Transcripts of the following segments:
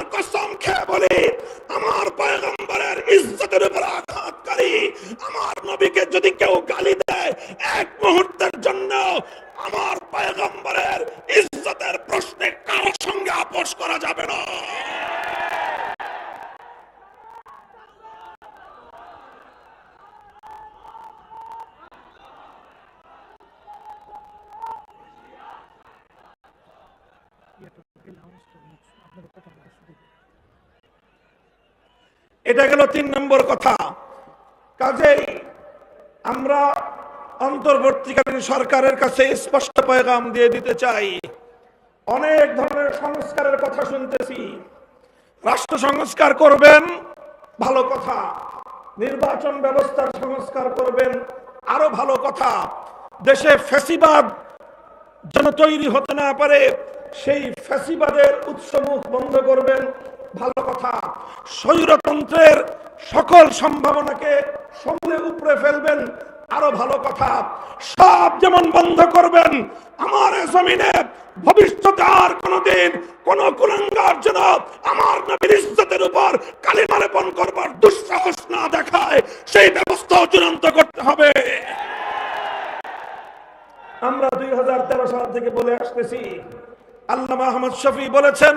আল্লাহর কসম খেয়ে বলি, আমার পয়গম্বরের ইজ্জতের উপর আঘাতকারী আমার নবীকে যদি কেউ গালি দেয়, এক মুহূর্তের জন্য আমার পয়গম্বরের ইজ্জতের প্রশ্নে কারোর সঙ্গে আপোষ করা যাবে না। এটা গেল তিন নম্বর কথা। কাজেই আমরা অন্তর্বর্তীকালীন সরকারের কাছে স্পষ্ট পয়গাম দিয়ে দিতে চাই। অনেক ধরনের সংস্কারের কথা শুনতেছি। রাষ্ট্র সংস্কার করবেন, ভালো কথা। নির্বাচন ব্যবস্থার সংস্কার করবেন, আরও ভালো কথা। দেশে ফ্যাসিবাদ যেন তৈরি হতে না পারে, সেই ফ্যাসিবাদের উৎসমুখ বন্ধ করবেন ভালো কথা। স্বৈরতন্ত্রের সকল সম্ভাবনাকে সমূলে উপরে ফেলবেন, আরও ভালো কথা। সব যেমন বন্ধ করবেন, আমার জমিনে ভবিষ্যতে আর কোনদিন কোন কুলাঙ্গার যেন আমার নবীর ইজ্জতের উপর কালিমা লেপন করবার দুঃসাহস না দেখায়, সেই ব্যবস্থাও চূড়ান্ত করতে হবে। আমরা দুই হাজার তেরো সাল থেকে বলে আসতেছি। আল্লামা আহমদ শফি বলেছেন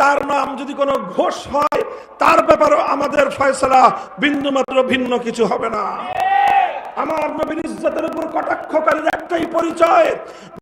তার নাম যদি কোনো ঘোষ হয়, তার ব্যাপারে আমাদের ফয়সলা বিন্দুমাত্র ভিন্ন কিছু হবে না। আমার নবীর ইজ্জতের উপর কটাক্ষকারীর একটাই পরিচয়।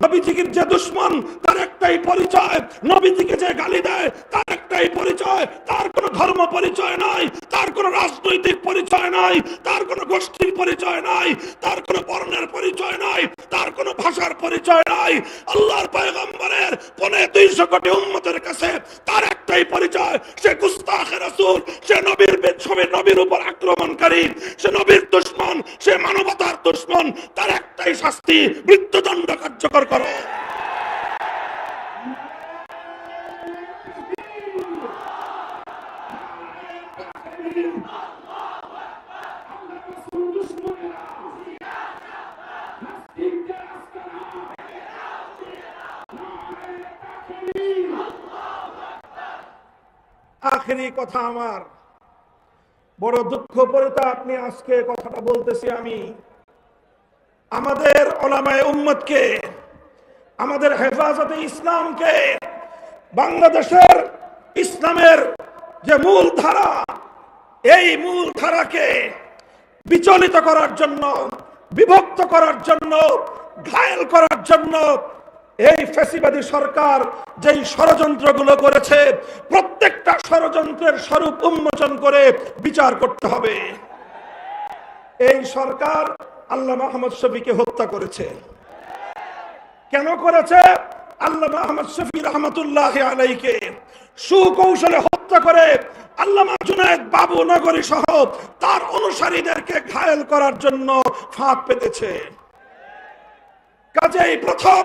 নবীজিকে যে দুশ্মন, তার একটাই পরিচয়। নবীজিকে যে গালি দেয়, তার একটাই পরিচয়। তার কোনো ধর্ম পরিচয় নাই, তার কোনো রাজনৈতিক পরিচয় নাই, তার কোনো গোষ্ঠীর পরিচয় নাই, তার কোনো বর্ণের পরিচয় নাই, তার কোনো ভাষার পরিচয় নাই। আল্লাহর পয়গম্বরের পনে দুইশো কোটি উম্মতের কাছে তার একটাই পরিচয়, সে গুস্তাখে রাসূল, সে নবীর ছবি নবীর উপর আক্রমণকারী, সে নবীর দুশ্মন, সে মানবতার দুশ্মন তার একটাই শাস্তি মৃত্যুদণ্ড কার্যকর করো। আখেরি কথা আমার। বড় দুঃখ পরিতাপ নিয়ে আজকে কথাটা বলতেছি আমি। আমাদের ওলামায় উম্মতকে, আমাদের হেফাজতে ইসলামকে, বাংলাদেশের ইসলামের যে মূল ধারা, এই মূল ধারাকে বিচলিত করার জন্য, বিভক্ত করার জন্য, ঘায়েল করার জন্য এই ফ্যাসিবাদী সরকার যেই ষড়যন্ত্রগুলো করেছে, প্রত্যেকটা ষড়যন্ত্রের স্বরূপ উন্মোচন করে বিচার করতে হবে। এই সরকার আল্লাহ মাহমদ শফিকে হত্যা করেছে। কেন করেছে? আল্লাহ মাহমদ শফি রহমতুল্লাহ আলাইকে সুকৌশলে হত্যা করে আল্লামা জুনায়দ বাবু নগরী সহ তার অনুসারীদেরকে ঘায়েল করার জন্য ফাঁদ পেতেছে। কাজেই প্রথম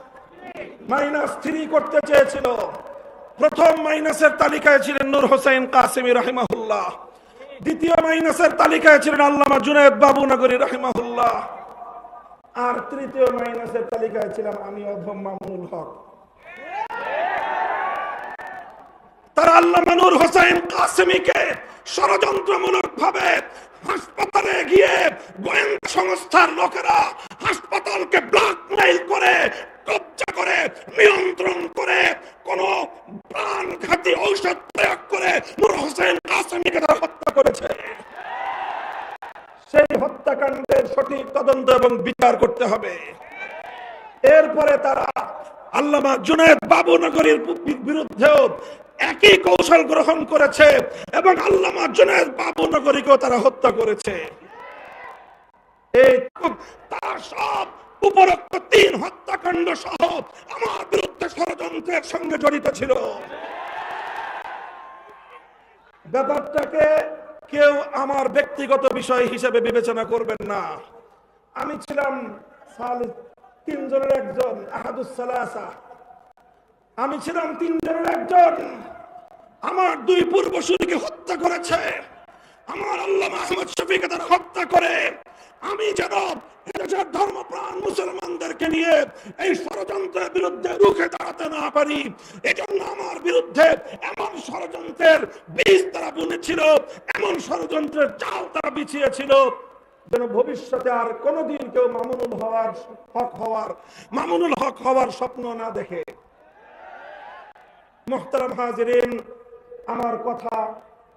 মাইনাস থ্রি করতে চেয়েছিল। প্রথম মাইনাসের তালিকায় ছিলেন নূর হোসেন রাহিমাহুল্লাহ। দ্বিতীয় মাইনাসের তালিকায় ছিলেন আল্লামা জুনায়দ বাবু নগরী রাহিমাহুল্লাহ। আর তৃতীয় মাইনাসের তালিকায় ছিলাম আমি অধম মামুনুল হক। হোসেন ষড়যন্ত্রমূলক ভাবে হাসপাতালে গিয়ে গোয়েন্দা সংস্থার লোকেরা হাসপাতালকে ব্ল্যাকমেইল করে কবজা করে, নিয়ন্ত্রণ করে, কোন প্রাণঘাতী ঔষধ প্রয়োগ করে নূর হোসেন কাসিমিকে হত্যা করেছে। সেই হত্যাকাণ্ডের সঠিক তদন্ত এবং বিচার করতে হবে। এরপরে তারা আল্লামা জুনায়দ বাবু নগরীর বিরুদ্ধেও একই কৌশল গ্রহণ করেছে এবং আল্লামা জুনায়দ বাবু নগরীকেও তারা হত্যা করেছে। এই তার সব উপরোক্ত তিন হত্যাকাণ্ড সহ আমার বিরুদ্ধে ষড়যন্ত্রের সঙ্গে জড়িত ছিল। ব্যাপারটাকে কেউ আমার ব্যক্তিগত বিষয় হিসেবে বিবেচনা করবেন না। আমি ছিলাম তিনজনের একজন আমি ছিলাম তিনজনের একজন। আমার দুই পূর্বসূরিকে হত্যা করেছে। আমার আল্লাহ আহমদ শফিকে তারা হত্যা করে আমি যেন এদেশের ধর্মপ্রাণ মুসলমানদেরকে নিয়ে এই ষড়যন্ত্রের বিরুদ্ধে রুখে দাঁড়াতে না পারি। এজন্য আমার বিরুদ্ধে এমন ষড়যন্ত্রের বীজ তারা বুনেছিল, এমন ষড়যন্ত্রের চাল তারা বিছিয়েছিল, যেন ভবিষ্যতে আর কোনোদিন কেউ মামুনুল হওয়ার হক হওয়ার, মামুনুল হক হওয়ার স্বপ্ন না দেখে। মোহতারাম হাজিরিন, আমার কথা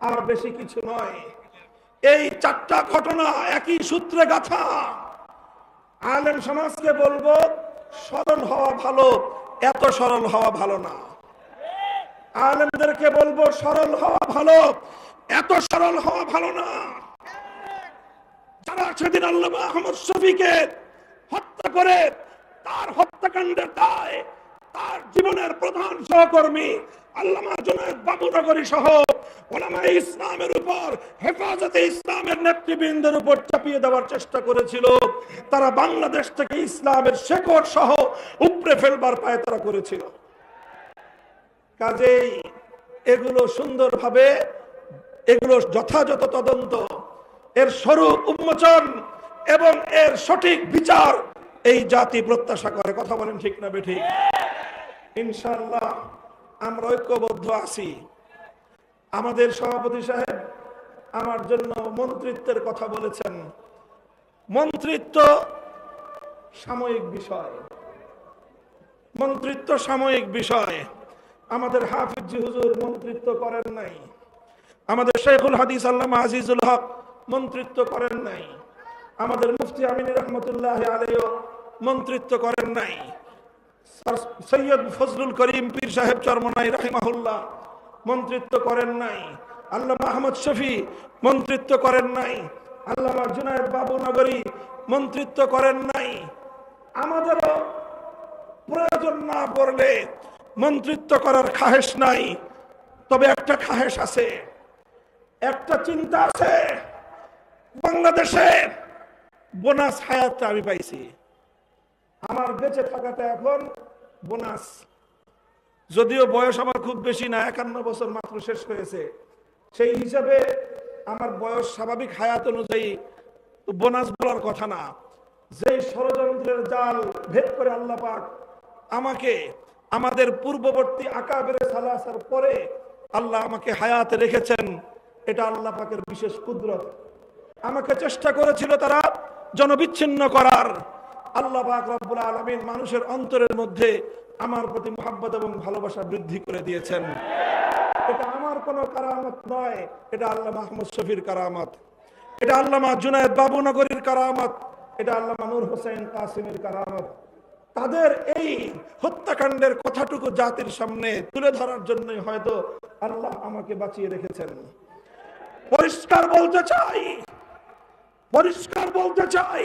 আর বেশি কিছু নয়। এই চারটা ঘটনা একই সূত্রে গাথা। আলেম সমাজকে বলব, সরল হওয়া ভালো, এত সরল হওয়া ভালো না। আলেমদেরকে বলব, সরল হওয়া ভালো, এত সরল হওয়া ভালো না। যারা সেদিন আল্লাহ আহমদ শফিকে হত্যা করে, তার হত্যাকাণ্ডের দায়, তার জীবনের প্রধান সহকর্মী আল্লামা জুনায়দ বাবুনগরী সহ ওলামা ইসলামের উপর, হেফাজতে ইসলামের নেতৃবৃন্দের উপর চাপিয়ে দেওয়ার চেষ্টা করেছিল। তারা বাংলাদেশ থেকে ইসলামের শেকড় সহ উপড়ে ফেলবার পায় তারা করেছিল। কাজেই এগুলো সুন্দরভাবে, এগুলো যথাযথ তদন্ত, এর স্বরূপ উন্মোচন এবং এর সঠিক বিচার এই জাতি প্রত্যাশা করে। কথা বলেন ঠিক না বেঠিক? ইনশাল্লাহ আমরা ঐক্যবদ্ধ আছি। আমাদের সভাপতি সাহেব আমার জন্য মন্ত্রিত্বের কথা বলেছেন। মন্ত্রিত্ব সাময়িক বিষয়। মন্ত্রিত্ব সাময়িক বিষয়। আমাদের হাফিজ হুজুর মন্ত্রিত্ব করেন নাই। আমাদের শেখুল হাদিস আল্লামা আজিজুল হক মন্ত্রিত্ব করেন নাই। আমাদের মুফতি আমিন রহমতুল্লাহ আলাইও মন্ত্রিত্ব করেন নাই। সৈয়দ ফজলুল করিম পীর সাহেব চরমনাই রাহিমাহুল্লাহ মন্ত্রিত্ব করেন নাই। আল্লাহ আহমদ শফি মন্ত্রিত্ব করেন নাই। আল্লামা জুনায়দ বাবু নগরী মন্ত্রিত্ব করেন নাই। আমাদেরও প্রয়োজন না পড়লে মন্ত্রিত্ব করার খাহেস নাই। তবে একটা খাহেস আছে। একটা চিন্তা আছে। বাংলাদেশে বোনাস হায়াতটা আমি পাইছি। আমার বেঁচে থাকাটা এখন বোনাস যদিও বয়স আমার খুব বেশি না, একান্ন বছর মাত্র শেষ হয়েছে। সেই হিসাবে আমার বয়স স্বাভাবিক হায়াত অনুযায়ী বোনাস বলার কথা না। যে ষড়যন্ত্রের জাল ভেদ করে আল্লাহ পাক আমাকে আমাদের পূর্ববর্তী আকাবের সালাসার পরে আল্লাহ আমাকে হায়াতে রেখেছেন, এটা আল্লাহ পাকের বিশেষ কুদরত। আমাকে চেষ্টা করেছিল তারা জনবিচ্ছিন্ন করার। আল্লাহ পাক রব্বুল আলামিন মানুষের অন্তরের মধ্যে আমার প্রতি মোহাব্বত এবং ভালোবাসা বৃদ্ধি করে দিয়েছেন। এটা আমার কোনো কারামত নয়, এটা আল্লাহ মাহমুদ শফির কারামত। এটা আল্লামা জুনায়দ বাবুনগরীর কারামত, এটা আল্লামা নূর হোসেন কাসিমের কারামত। তাদের এই হত্যাকাণ্ডের কথাটুকু জাতির সামনে তুলে ধরার জন্যই হয়তো আল্লাহ আমাকে বাঁচিয়ে রেখেছেন। পরিষ্কার বলতে চাই, পরিষ্কার বলতে চাই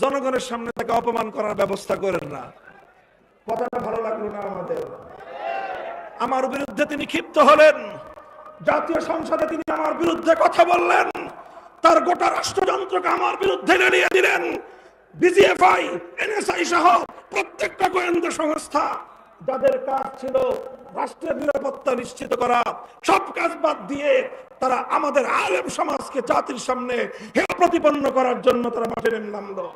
জনগণের সামনে তাকে অপমান করার ব্যবস্থা করেন না। কথাটা ভালো লাগল না আমাদের? আমার বিরুদ্ধে তিনি ক্ষিপ্ত হলেন। জাতীয় সংসদে তিনি আমার বিরুদ্ধে কথা বললেন। তার গোটা রাষ্ট্রযন্ত্রকে আমার বিরুদ্ধে লড়িয়ে দিলেন। বিজিএফআই, এনএসআই সহ প্রত্যেকটা গোয়েন্দা সংস্থা। যাদের কাজ ছিল রাষ্ট্রের নিরাপত্তা নিশ্চিত করা, সব কাজ বাদ দিয়ে তারা আমাদের আলেম সমাজকে জাতির সামনে হেয় প্রতিপন্ন করার জন্য তারা মাঠে নেমে নামলো।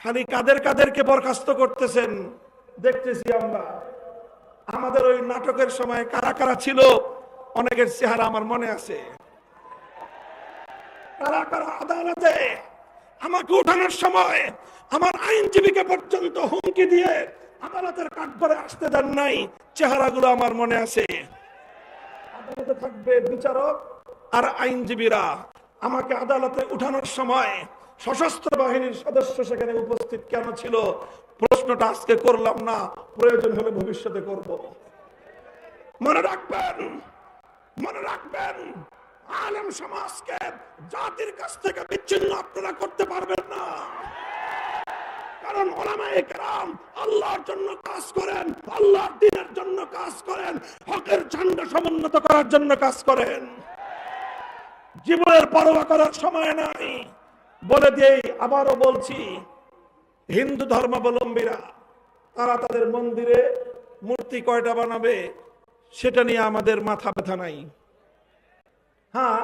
খালি কাদের কাদেরকে বরখাস্ত করতেছেন, দেখতেছি আমরা। আমাদের ওই নাটকের সময় কারা কারা ছিল, অনেকের চেহারা আমার মনে আছে। কারা কারা আদালতে আমাকে উঠানোর সময় আমার আইনজীবীকে পর্যন্ত হুমকি দিয়ে আদালতের কাঠঘরে আসতে দেন নাই, চেহারাগুলো আমার মনে আছে। আদালতে থাকবে বিচারক আর আইনজীবীরা। আমাকে আদালতে উঠানোর সময় সশস্ত্র বাহিনীর সদস্য সেখানে উপস্থিত কেন ছিল? প্রশ্নটা আজকে করলাম না, প্রয়োজন হলে ভবিষ্যতে করব। মনে রাখবেন মনে রাখবেন, আলেম সমাজকে জাতির কাছ থেকে বিচ্ছিন্ন আপনারা করতে পারবেন না। কারণ ওলামায়ে কেরাম আল্লাহর জন্য কাজ করেন, আল্লাহর দিনের জন্য কাজ করেন, হকের ঝান্ডা সমুন্নত করার জন্য কাজ করেন। জীবনের পরোয়া করার সময় নাই। বলে দিয়েই আবারও বলছি, হিন্দু ধর্মাবলম্বীরা, তারা তাদের মন্দিরে মূর্তি কয়টা বানাবে, সেটা নিয়ে আমাদের মাথা ব্যথা নাই। হ্যাঁ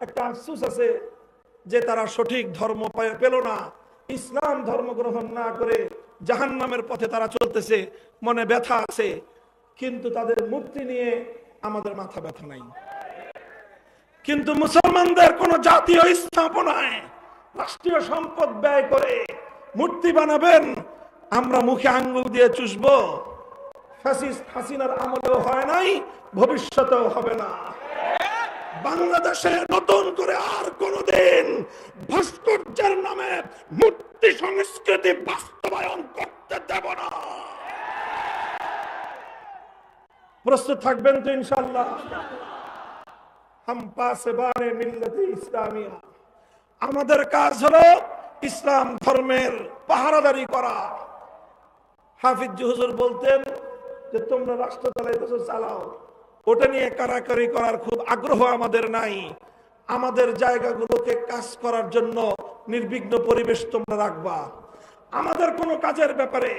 একটা আফসুস আছে যে তারা সঠিক ধর্ম পেল না। ইসলাম ধর্ম গ্রহণ না করে জাহান নামের পথে তারা চলতেছে, মনে ব্যথা আছে, কিন্তু তাদের মূর্তি নিয়ে আমাদের মাথা ব্যথা নাই। কিন্তু মুসলমানদের কোন জাতীয় স্থাপনায় রাষ্ট্রীয় সম্পদ ব্যয় করে মূর্তি বানাবেন, আমরা মুখে আঙ্গুল দিয়ে চুষবো। হাসিনার আমলেও হয় নাই, ভবিষ্যতেও হবে না। বাংলাদেশে নতুন করে আর কোনদিন ভাস্কর্যের নামে মূর্তি সংস্কৃতি বাস্তবায়ন করতে দেব না। প্রস্তুত থাকবেন তো ইনশাল্লাহ হাম পাশে বারে মিল্লতে ইসলামিয়া। আমাদের কাজ হলো ইসলাম ধর্মের পাহারাদারি করা। হাফিজ হুজুর বলতেন যে, তোমরা রাষ্ট্র চালাইতেছো, চালাও। ওটা নিয়ে কারাকারি করার খুব আগ্রহ আমাদের নাই। আমাদের জায়গাগুলোকে কাজ করার জন্য নির্বিঘ্ন পরিবেশ তোমরা রাখবা। আমাদের কোনো কাজের ব্যাপারে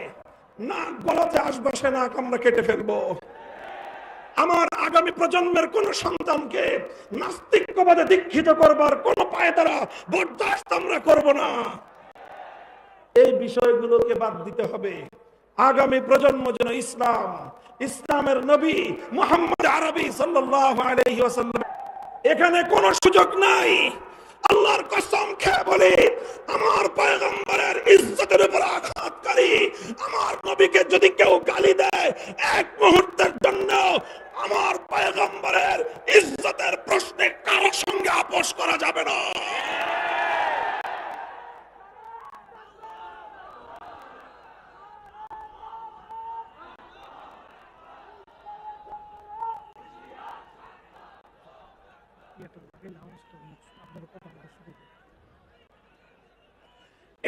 না গলাতে আসবাসে না আমরা কেটে ফেলব। আমার আগামী প্রজন্মের কোন সন্তানকে নাস্তিক্যবাদে দীক্ষিত করবার কোন পায়ে তারা বরদাস্ত আমরা করব না। এই বিষয়গুলোকে বাদ দিতে হবে। আগামী প্রজন্ম যেন ইসলাম, ইসলামের নবী মোহাম্মদ আরবি ওয়াসাল্লাম। এখানে কোনো সুযোগ নাই। আল্লাহর কসম খেয়ে বলি, আমার পয়গম্বরের ইজ্জতের উপর আঘাত আঘাতকারী আমার নবীকে যদি কেউ গালি দেয়, এক মুহূর্তের জন্য আমার পয়গম্বরের ইজ্জতের প্রশ্নে কারোর সঙ্গে আপোষ করা যাবে না।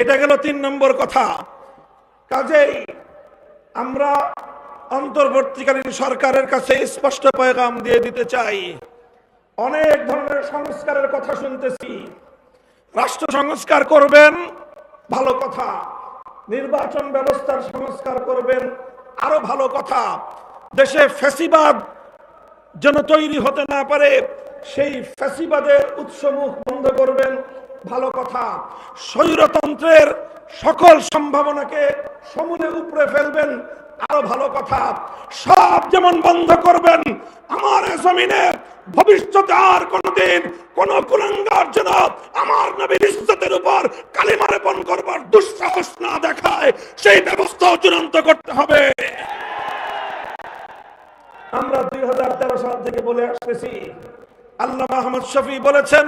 এটা গেল তিন নম্বর কথা। কাজেই আমরা অন্তর্বর্তীকালীন সরকারের কাছে স্পষ্ট পয়গাম দিয়ে দিতে চাই। অনেক ধরনের সংস্কারের কথা শুনতেছি। রাষ্ট্র সংস্কার করবেন, ভালো কথা। নির্বাচন ব্যবস্থার সংস্কার করবেন, আরও ভালো কথা। দেশে ফ্যাসিবাদ যেন তৈরি হতে না পারে, সেই ফ্যাসিবাদের উৎসমুখ বন্ধ করবেন। ভালো কথা। স্বৈরতন্ত্রের সকল সম্ভাবনাকে সমূলে উপরে ফেলবেন, আরও ভালো কথা। সব যেমন বন্ধ করবেন, আমার জমিনে ভবিষ্যতে আর কোনদিন কোন কুলাঙ্গার যেন আমার নবীর ইজ্জতের উপর কালিমা লেপন করবার দুঃসাহস না দেখায়, সেই ব্যবস্থাও চূড়ান্ত করতে হবে। আমরা দুই হাজার তেরো সাল থেকে বলে আসতেছি। আল্লামা আহমদ শফি বলেছেন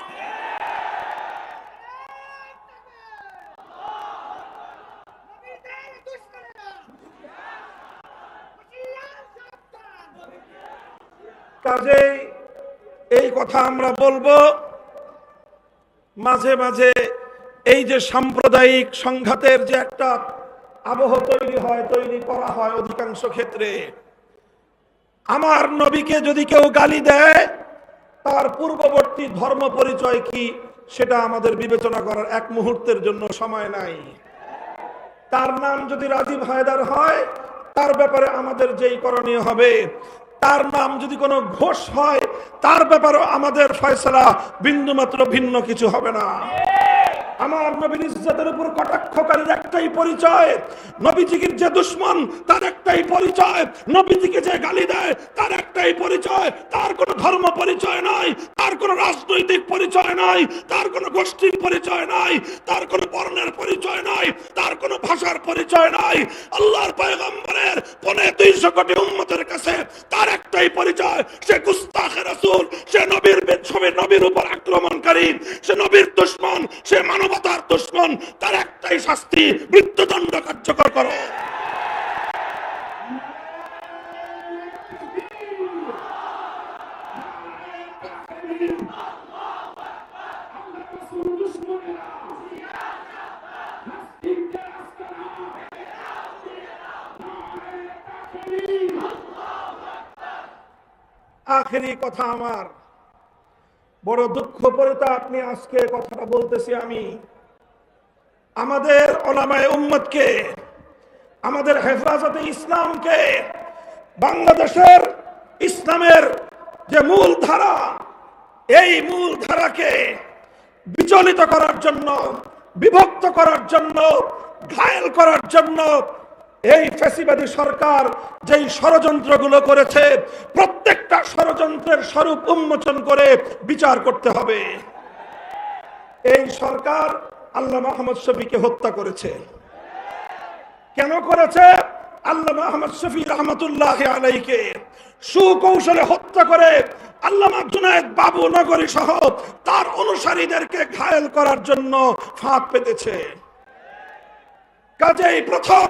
কাজেই এই কথা আমরা বলব। মাঝে মাঝে এই যে সাম্প্রদায়িক সংঘাতের যে একটা আবহ তৈরি হয়, তৈরি করা হয় অধিকাংশ ক্ষেত্রে, আমার নবীকে যদি কেউ গালি দেয়, তার পূর্ববর্তী ধর্ম পরিচয় কি সেটা আমাদের বিবেচনা করার এক মুহূর্তের জন্য সময় নাই। তার নাম যদি রাজীব হায়দার হয়, তার ব্যাপারে আমাদের যেই করণীয় হবে তার নাম যদি কোনো ঘোষ হয়, তার ব্যাপারে আমাদের ফয়সলা বিন্দুমাত্র ভিন্ন কিছু হবে না। আমার নবীর ইজ্জতের উপর কটাক্ষকারীর একটাই পরিচয়। নবীজির যে দুশ্মন, তার একটাই পরিচয়। নবীজিকে যে গালি দেয়, তার একটাই পরিচয়। তার কোনো ধর্ম পরিচয় নাই, তার কোনো রাজনৈতিক পরিচয় নাই, তার কোনো গোষ্ঠীর পরিচয় নাই, তার কোনো বর্ণের পরিচয় নাই, তার কোনো ভাষার পরিচয় নাই। আল্লাহর পয়গম্বরের পনে দুইশো কোটি উম্মতের কাছে তার একটাই পরিচয়। সে গুস্তাখে রাসূল, সে নবীর ছবি নবীর উপর আক্রমণকারী, সে নবীর দুশ্মন, সে মানবতার দুশ্মন তার একটাই শাস্তি মৃত্যুদণ্ড কার্যকর করো। আখেরি কথা আমার। বড় দুঃখ পরে তো আপনি আজকে কথাটা বলতেছি আমি। আমাদের ওলামায় উম্মতকে, আমাদের হেফাজতে ইসলামকে, বাংলাদেশের ইসলামের যে মূল ধারা, এই মূল ধারাকে বিচলিত করার জন্য, বিভক্ত করার জন্য, ঘায়েল করার জন্য এই ফ্যাসিবাদী সরকার যেই ষড়যন্ত্রগুলো করেছে, প্রত্যেকটা ষড়যন্ত্রের স্বরূপ উন্মোচন করে বিচার করতে হবে। এই সরকার আল্লাহ মাহমদ শফিকে হত্যা করেছে। কেন করেছে? আল্লাহ মাহমদ শফি রহমতুল্লাহ আলাইকে সুকৌশলে হত্যা করে আল্লামা জুনায়দ বাবু নগরী সহ তার অনুসারীদেরকে ঘায়েল করার জন্য ফাঁক পেতেছে। কাজেই প্রথম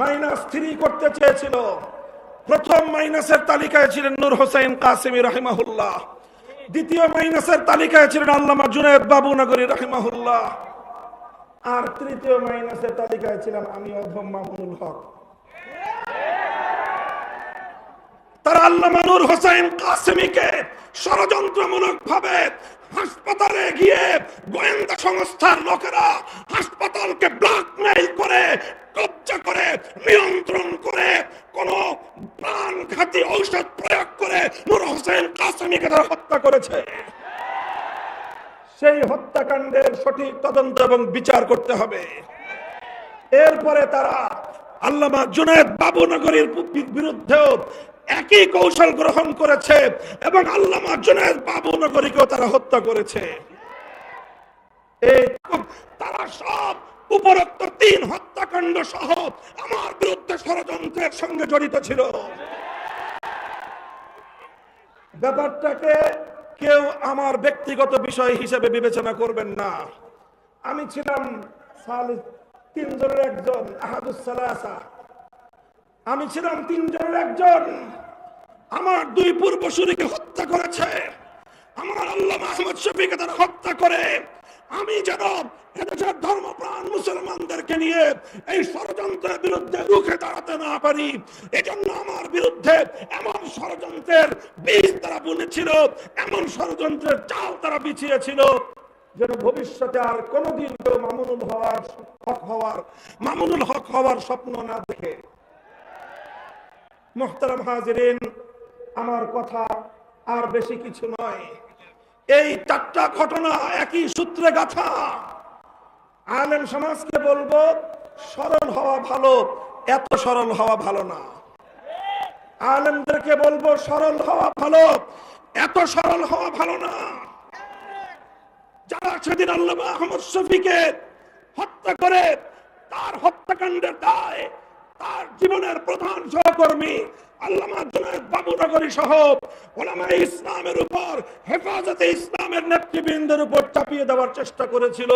মাইনাস থ্রি করতে চেয়েছিল। প্রথম মাইনাসের তালিকায় ছিলেন নূর হোসেন কাসেমি রাহিমাহুল্লাহ। দ্বিতীয় মাইনাসের তালিকায় ছিলেন আল্লামা জুনেদ বাবুনগরী রাহিমাহুল্লাহ। আর তৃতীয় মাইনাসের তালিকায় ছিলাম আমি অধম মামুনুল হক। তারা আল্লামা নূর হোসেন কাসেমিকে ষড়যন্ত্রমূলক ভাবে হাসপাতালে গিয়ে গোয়েন্দা সংস্থার লোকেরা হাসপাতালকে ব্ল্যাকমেইল করে কবজা করে, নিয়ন্ত্রণ করে, কোন প্রাণঘাতী ঔষধ প্রয়োগ করে নূর হোসেন কাসেমিকে তারা হত্যা করেছে। সেই হত্যাকাণ্ডের সঠিক তদন্ত এবং বিচার করতে হবে। এরপরে তারা আল্লামা জুনায়দ বাবুনগরীর বিরুদ্ধেও একই কৌশল গ্রহণ করেছে এবং আল্লামা জুনায়দ বাবুনগরীকেও তারা হত্যা করেছে। এই তারা সব উপরোক্ত তিন হত্যাকাণ্ড সহ আমার বিরুদ্ধে ষড়যন্ত্রের সঙ্গে জড়িত ছিল। ব্যাপারটাকে কেউ আমার ব্যক্তিগত বিষয় হিসেবে বিবেচনা করবেন না। আমি ছিলাম তিনজনের একজন আহাদুসালাসা আমি ছিলাম তিনজনের একজন। আমার দুই পূর্বসূরিকে হত্যা করেছে। আমার আল্লাহ আহমদ শফিকে তারা হত্যা করে। আমি যেন এদেশের ধর্মপ্রাণ মুসলমানদেরকে নিয়ে এই ষড়যন্ত্রের বিরুদ্ধে রুখে দাঁড়াতে না পারি। এজন্য আমার বিরুদ্ধে এমন ষড়যন্ত্রের বীজ তারা বুনেছিল, এমন ষড়যন্ত্রের চাল তারা বিছিয়েছিল, যেন ভবিষ্যতে আর কোনোদিন কেউ মামুনুল হওয়ার হক হওয়ার, মামুনুল হক হওয়ার স্বপ্ন না দেখে। মোহতারাম হাজরিন, আমার কথা আর বেশি কিছু নয়। এই চারটা ঘটনা একই সূত্রে গাথা। আলেম সমাজকে বলব, সরল হওয়া ভালো, এত সরল হওয়া ভালো না। আলেমদেরকে বলব, সরল হওয়া ভালো, এত সরল হওয়া ভালো না। যারা সেদিন আল্লাহ আহমদ শফিকে হত্যা করে, তার হত্যাকাণ্ডের দায়, তার জীবনের প্রধান সহকর্মী হেফাজতে ইসলামের নেতৃবৃন্দের উপর দেওয়ার চেষ্টা করেছিল।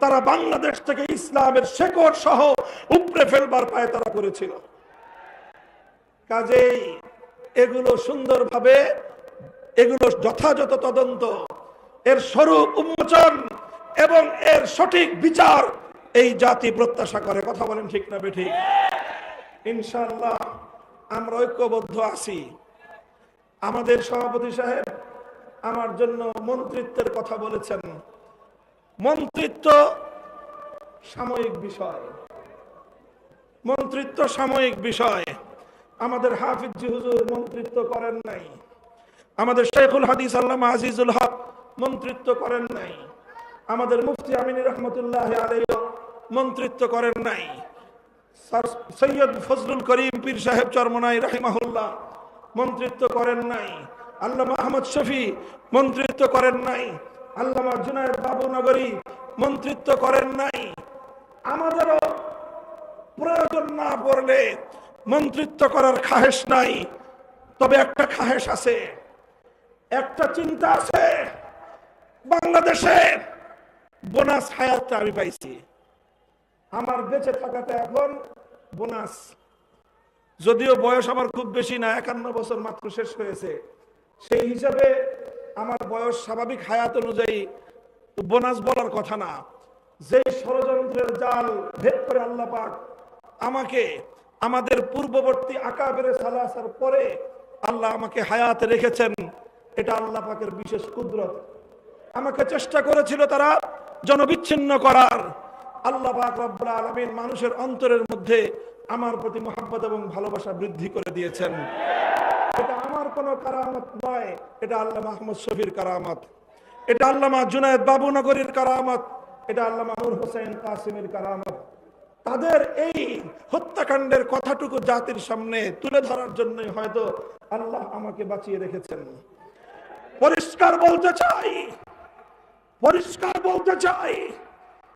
তারা বাংলাদেশ থেকে ইসলামের সহ ফেলবার পায় তারা কাজেই এগুলো সুন্দরভাবে, এগুলো যথাযথ তদন্ত, এর স্বরূপ উন্মোচন এবং এর সঠিক বিচার এই জাতি প্রত্যাশা করে। কথা বলেন ঠিক না বেঠিক ইনশাল্লাহ আমরা ঐক্যবদ্ধ আছি। আমাদের সভাপতি সাহেব আমার জন্য মন্ত্রিত্বের কথা বলেছেন। মন্ত্রিত্ব সাময়িক বিষয়। মন্ত্রিত্ব সাময়িক বিষয়। আমাদের হাফিজ হুজুর মন্ত্রিত্ব করেন নাই। আমাদের শেখুল হাদিস আল্লাহ আজিজুল হক মন্ত্রিত্ব করেন নাই। আমাদের মুফতি আমিনী রহমতুল্লাহ আলাই মন্ত্রিত্ব করেন নাই। সৈয়দ ফজলুল করিম পীর সাহেব চরমনাই রাহিমাহুল্লাহ, মন্ত্রিত্ব করেন নাই। আল্লামা আহমদ শফি মন্ত্রিত্ব করেন নাই। আল্লামা জুনায়দ বাবু নগরী মন্ত্রিত্ব করেন নাই। আমাদেরও প্রয়োজন না পড়লে মন্ত্রিত্ব করার খাহেশ নাই। তবে একটা খাহেশ আছে। একটা চিন্তা আছে। বাংলাদেশে বোনাস হায়াতটা আমি পাইছি। আমার বেঁচে থাকাটা এখন বোনাস। যদিও বয়স আমার খুব বেশি না, একান্ন বছর মাত্র শেষ হয়েছে। সেই হিসাবে আমার বয়স স্বাভাবিক হায়াত অনুযায়ী বোনাস বলার কথা না। যে ষড়যন্ত্রের জাল ভেদ করে আল্লাহ পাক আমাকে আমাদের পূর্ববর্তী আঁকা আকাবের সালাসার পরে আল্লাহ আমাকে হায়াতে রেখেছেন, এটা আল্লাহ পাকের বিশেষ কুদরত। আমাকে চেষ্টা করেছিল তারা জনবিচ্ছিন্ন করার আল্লাহ রব্বুল আলমিন মানুষের অন্তরের মধ্যে আমার প্রতি মোহাম্মত এবং ভালোবাসা বৃদ্ধি করে দিয়েছেন। এটা আমার কোনো কারামত নয়, এটা আল্লাহ মাহমুদ শফির কারামত। এটা আল্লামা জুনায়দ বাবুনগরীর কারামত, এটা আল্লামা নূর হোসেন কাসিমের কারামত। তাদের এই হত্যাকাণ্ডের কথাটুকু জাতির সামনে তুলে ধরার জন্য হয়তো আল্লাহ আমাকে বাঁচিয়ে রেখেছেন। পরিষ্কার বলতে চাই, পরিষ্কার বলতে চাই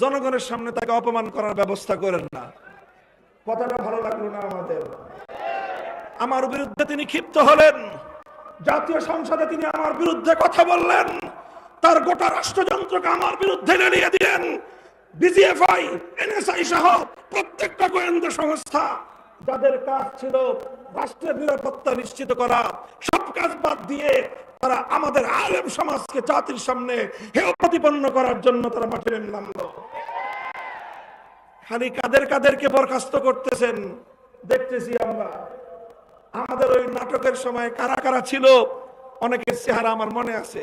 জনগণের সামনে তাকে অপমান করার ব্যবস্থা করেন না। কথাটা ভালো লাগল না আমাদের? আমার বিরুদ্ধে তিনি ক্ষিপ্ত হলেন। জাতীয় সংসদে তিনি আমার বিরুদ্ধে কথা বললেন। তার গোটা রাষ্ট্রযন্ত্রকে আমার বিরুদ্ধে লড়িয়ে দিলেন। বিজিএফআই, এনএসআই সহ প্রত্যেকটা গোয়েন্দা সংস্থা। যাদের কাজ ছিল রাষ্ট্রের নিরাপত্তা নিশ্চিত করা, সব কাজ বাদ দিয়ে তারা আমাদের আলেম সমাজকে জাতির সামনে হেয় প্রতিপন্ন করার জন্য তারা মাঠে নেমে নামলো। খালি কাদের কাদেরকে বরখাস্ত করতেছেন, দেখতেছি আমরা। আমাদের ওই নাটকের সময় কারা কারা ছিল, অনেকের চেহারা আমার মনে আছে।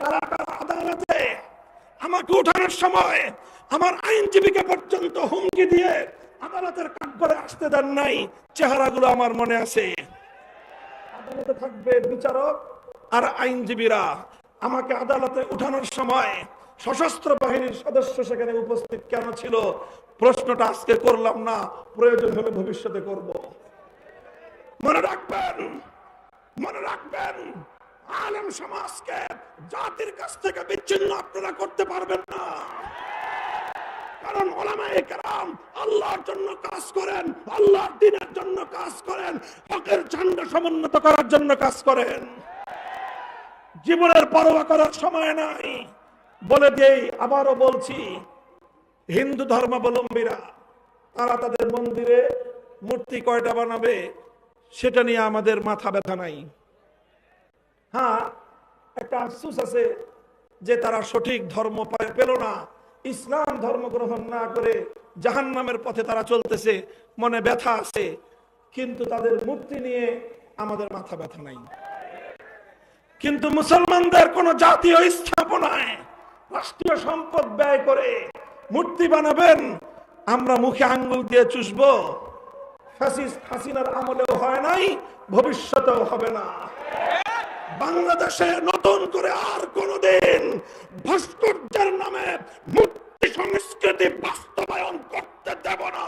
কারা কারা আদালতে আমাকে উঠানোর সময় আমার আইনজীবীকে পর্যন্ত হুমকি দিয়ে আদালতের কাঠ করে আসতে দেন নাই, চেহারাগুলো আমার মনে আছে। আদালতে থাকবে বিচারক আর আইনজীবীরা। আমাকে আদালতে উঠানোর সময় সশস্ত্র বাহিনীর সদস্য সেখানে উপস্থিত কেন ছিল? প্রশ্নটা আজকে করলাম না, প্রয়োজন হলে ভবিষ্যতে করব। মনে রাখবেন মনে রাখবেন, আলেম সমাজকে জাতির কাছ থেকে বিচ্ছিন্ন আপনারা করতে পারবেন না। কারণ ওলামায়ে কেরাম আল্লাহর জন্য কাজ করেন, আল্লাহর দিনের জন্য কাজ করেন, হকের সমুন্নত করার জন্য কাজ করেন। জীবনের পরোয়া করার সময় নাই। বলে দেই আবারও বলছি, হিন্দু ধর্মাবলম্বীরা, তারা তাদের মন্দিরে মূর্তি কয়টা বানাবে, সেটা নিয়ে আমাদের মাথা ব্যথা নাই। হ্যাঁ একটা আফসুস আছে যে তারা সঠিক ধর্ম পেল না। ইসলাম ধর্ম গ্রহণ না করে জাহান্নামের পথে তারা চলতেছে, মনে ব্যথা আছে, কিন্তু তাদের মূর্তি নিয়ে আমাদের মাথা ব্যথা নাই। কিন্তু মুসলমানদের কোন জাতীয় স্থাপনায় রাষ্ট্রীয় সম্পদ ব্যয় করে মূর্তি বানাবেন, আমরা মুখে আঙ্গুল দিয়ে চুষবো হাসিনার আমলেও হয় নাই, ভবিষ্যতেও হবে না। বাংলাদেশে নতুন করে আর কোনদিন ভাস্কর্যের নামে বাস্তবায়ন করতে দেব না।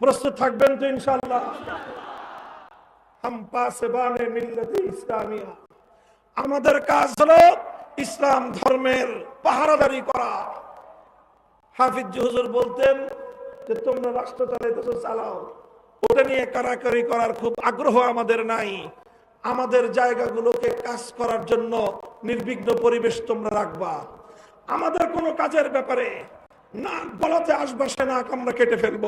প্রস্তুত থাকবেন তো ইনশাল্লাহ আমাদের কাজ হলো ইসলাম ধর্মের পাহারাদারি করা। হাফিজ হুজুর বলতেন যে, তোমরা রাষ্ট্র চালাইতেছো, চালাও। ওটা নিয়ে কারাকারি করার খুব আগ্রহ আমাদের নাই। আমাদের জায়গাগুলোকে কাজ করার জন্য নির্বিঘ্ন পরিবেশ তোমরা রাখবা। আমাদের কোনো কাজের ব্যাপারে না গলাতে আসবা, সে নাক আমরা কেটে ফেলব।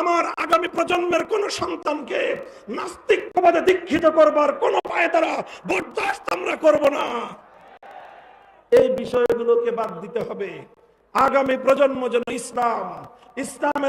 আমার আগামী প্রজন্মের কোন সন্তানকে নাস্তিকবাদে দীক্ষিত করবার কোন পায়ে তারা বরদাস্ত আমরা করব না। এই বিষয়গুলোকে বাদ দিতে হবে। আগামী প্রজন্ম যেন ইসলাম, ইসলামের